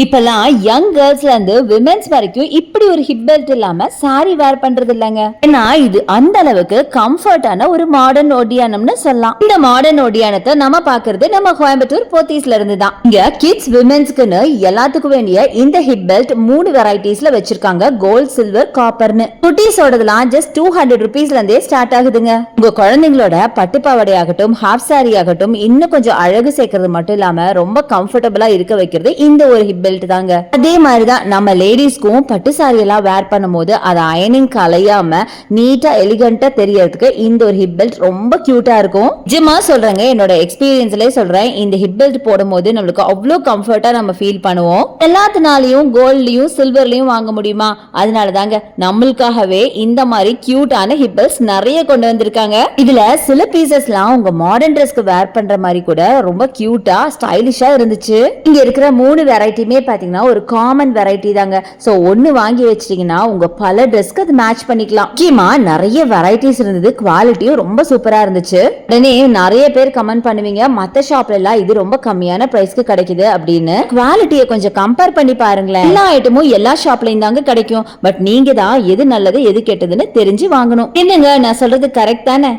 இப்பெல்லாம் யங் கேர்ள்ஸ்ல இருந்து விமென்ஸ் வரைக்கும் இப்படி ஒரு ஹிப் பெல்ட் இல்லாம சாரி வேர் பண்றது இல்லைங்க. ஏன்னா இது அந்த அளவுக்கு கம்ஃபர்டான ஒரு மாடர்ன் ஒடியானம்னு சொல்லலாம். இந்த மாடர்ன் ஒடியானத்தை நம்ம பாக்குறது நம்ம கோயம்புத்தூர் போத்தீஸ்ல இருந்து தான். இங்க கிட்ஸ் விமென்ஸ்க்குன்னு எல்லாத்துக்கும் வேண்டிய இந்த ஹிப் பெல்ட் மூணு வெரைட்டிஸ்ல வச்சிருக்காங்க. கோல்ட் சில்வர் காப்பர்னு குட்டீஸோடதுலாம் ஜஸ்ட் டூ ஹண்ட்ரட் ருபீஸ்ல இருந்தே ஸ்டார்ட் ஆகுதுங்க. உங்க குழந்தைங்களோட பட்டுப்பாவடை ஆகட்டும் ஹாஃப் சாரி ஆகட்டும் இன்னும் கொஞ்சம் அழகு சேர்க்கறது மட்டும் இல்லாம ரொம்ப கம்ஃபர்டபுளா இருக்க வைக்கிறது இந்த ஒரு ஹிப் பெல்ட் தாங்க. அதே மாதிரிதான் நம்ம லேடிஸ்க்கும் பட்டு சாரி எல்லாம் வேர் பண்ணும்போது அதை அயனிங் கலையாம நீட்டா எலிகண்டா தெரியறதுக்கு இந்த ஒரு ஹிப் பெல்ட் ரொம்ப கியூட்டா இருக்கும். நிஜமா சொல்றேங்க என்னோட எக்ஸ்பீரியன்ஸ்லயே சொல்றேன். இந்த ஹிப் பெல்ட் போடும்போது நம்மளுக்கு அவ்வளோ கம்ஃபர்ட்டா நம்ம ஃபீல் பண்ணுவோம். எல்லாத்தினாலையும் கோல்ட்லயும் சில்வர்லயும் வாங்க முடியுமா? அதனால தாங்க நம்மளுக்காகவே இந்த மாதிரி கியூட்டான ஹிப் பெல்ட்ஸ் நிறைய கொண்டு வந்திருக்காங்க. இதுல சில பீசஸ்லாம் உங்க மாடர்ன் ட்ரெஸ்க்கு வேர் பண்ற மாதிரி கூட ரொம்ப கியூட்டா ஸ்டைலிஷா இருந்துச்சு. இங்க இருக்கிற மூணு வெரைட்டியுமே பார்த்தீங்கன்னா ஒரு காமன் வெரைட்டி தாங்க. ஸோ ஒன்று வாங்கி வச்சிட்டிங்கன்னா உங்கள் பல ட்ரெஸ்க்கு அது மேட்ச் பண்ணிக்கலாம். முக்கியமாக நிறைய வெரைட்டிஸ் இருந்தது. குவாலிட்டியும் ரொம்ப சூப்பராக இருந்துச்சு. உடனே நிறைய பேர் கமெண்ட் பண்ணுவீங்க. மற்ற ஷாப்லலாம் இது ரொம்ப கம்மியான ப்ரைஸ்க்கு கிடைக்குது அப்படின்னு. குவாலிட்டியை கொஞ்சம் கம்பேர் பண்ணி பாருங்களேன். எல்லா ஐட்டமும் எல்லா ஷாப்லையும் தாங்க கிடைக்கும். பட் நீங்கள் தான் எது நல்லது எது கெட்டதுன்னு தெரிஞ்சு வாங்கணும். என்னங்க? நான் சொல்கிறது கரெக்ட் தானே?